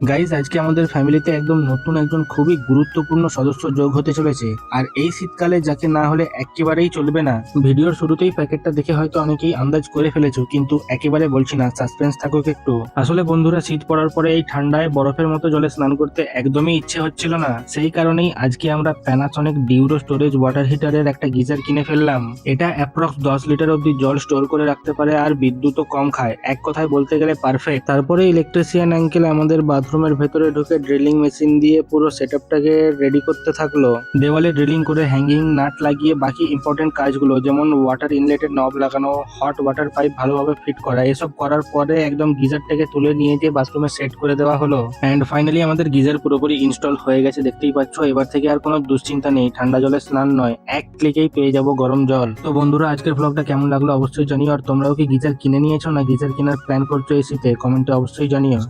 Guys আজকে আমাদের ফ্যামিলিতে একদম নতুন একজন খুবই গুরুত্বপূর্ণ সদস্য যোগ হতে চলেছে। আর এই শীতকালে যাকে না হলে একেবারেই চলবে না। ভিডিওর শুরুতেই প্যাকেটটা দেখে হয়তো অনেকেই আন্দাজ করে ফেলেছো, কিন্তু একেবারে বলছি না সাসপেন্স থাকুক একটু। আসলে বন্ধুরা, শীত পড়ার পরে এই ঠান্ডায় বরফের মতো জলে স্নান করতে একদমই ইচ্ছে হচ্ছিল না। সেই কারণেই আজকে আমরা প্যানাসনিক ডিউরো স্টোরেজ ওয়াটার হিটারের একটা গিজার কিনে ফেললাম। এটা অ্যাপ্রক্স দশ লিটার অব্দি জল স্টোর করে রাখতে পারে আর বিদ্যুৎও কম খায়। এক কথায় বলতে গেলে পারফেক্ট তারপরে ইলেকট্রিশিয়ান অ্যাঙ্কেল আমাদের বাথরুমের ভেতরে ঢুকে ড্রিলিং মেশিন দিয়ে পুরো সেটআপটাকে রেডি করতে থাকল। দেওয়ালে ড্রিলিং করে হ্যাঙ্গিং নাট লাগিয়ে বাকি ইম্পর্টেন্ট কাজগুলো, যেমন ওয়াটার ইনলেটের নব লাগানো হট ওয়াটার পাইপ ভালোভাবে ফিট করা, এসব করার পরে একদম গিজারটাকে তুলে নিয়ে যে বাথরুমে সেট করে দেওয়া হলো। অ্যান্ড ফাইনালি আমাদের গিজার পুরোপুরি ইনস্টল হয়ে গেছে, দেখতেই পাচ্ছ। এবার থেকে আর কোনো দুশ্চিন্তা নেই, ঠান্ডা জলে স্নান নয়, এক ক্লিকেই পেয়ে যাব গরম জল। তো বন্ধুরা, আজকের ব্লগটা কেমন লাগল অবশ্যই জানিও, আর তোমরাও কি গিজার কিনে নিয়েছো না গিজার কেনার প্ল্যান করছ এই শীতে কমেন্টে অবশ্যই জানিও।